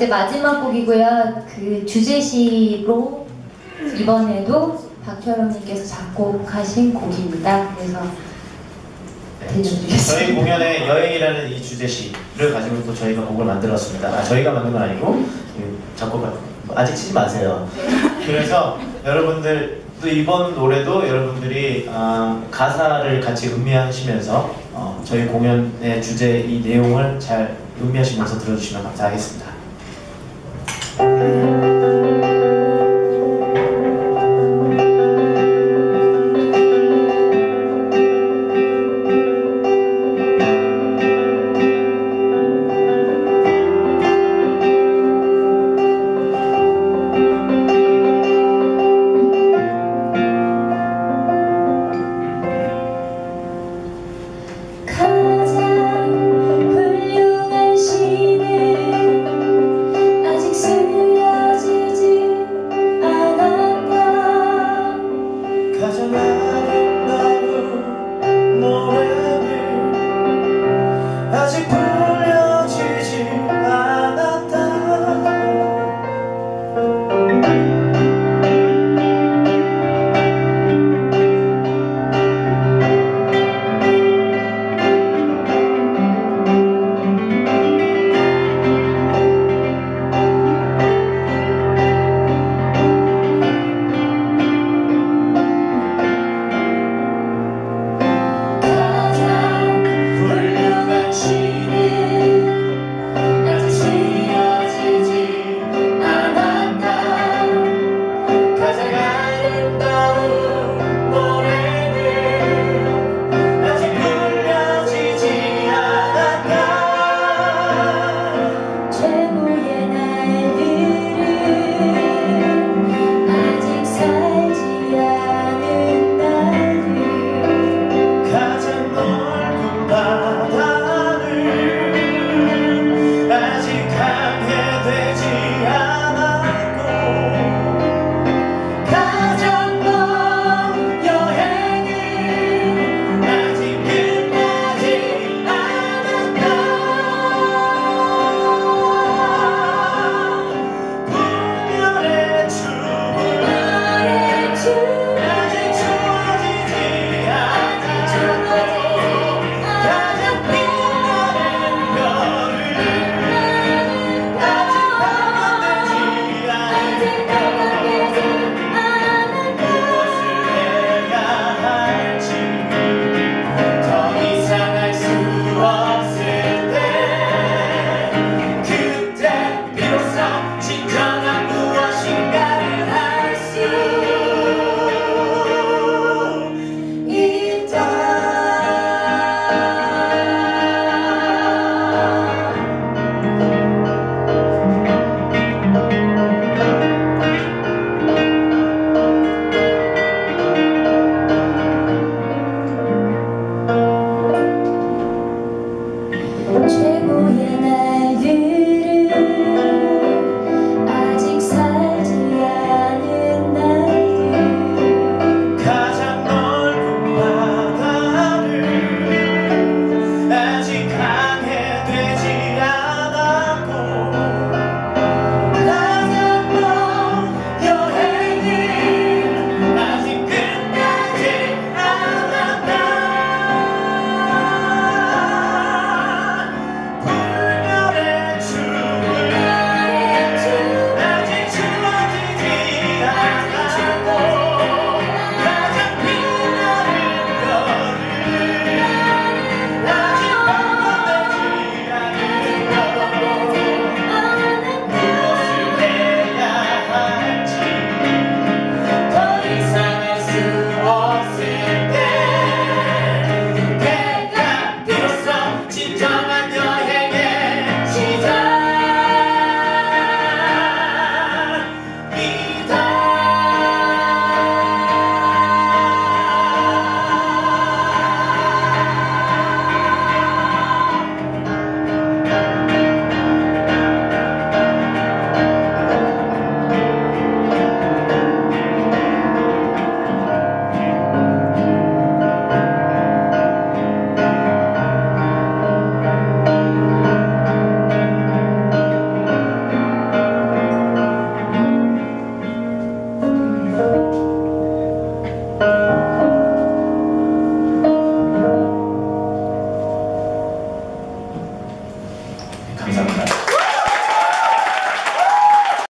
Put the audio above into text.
이제 마지막 곡이고요. 그 주제시로 이번에도 박철원님께서 작곡하신 곡입니다. 그래서. 저희 공연에 여행이라는 이 주제시를 가지고 또 저희가 곡을 만들었습니다. 아, 저희가 만든 건 아니고 그 작곡가 아직 치지 마세요. 그래서 여러분들 또 이번 노래도 여러분들이 아, 가사를 같이 음미하시면서 어, 저희 공연의 주제 이 내용을 잘 음미하시면서 들어주시면 감사하겠습니다. 가 Cause you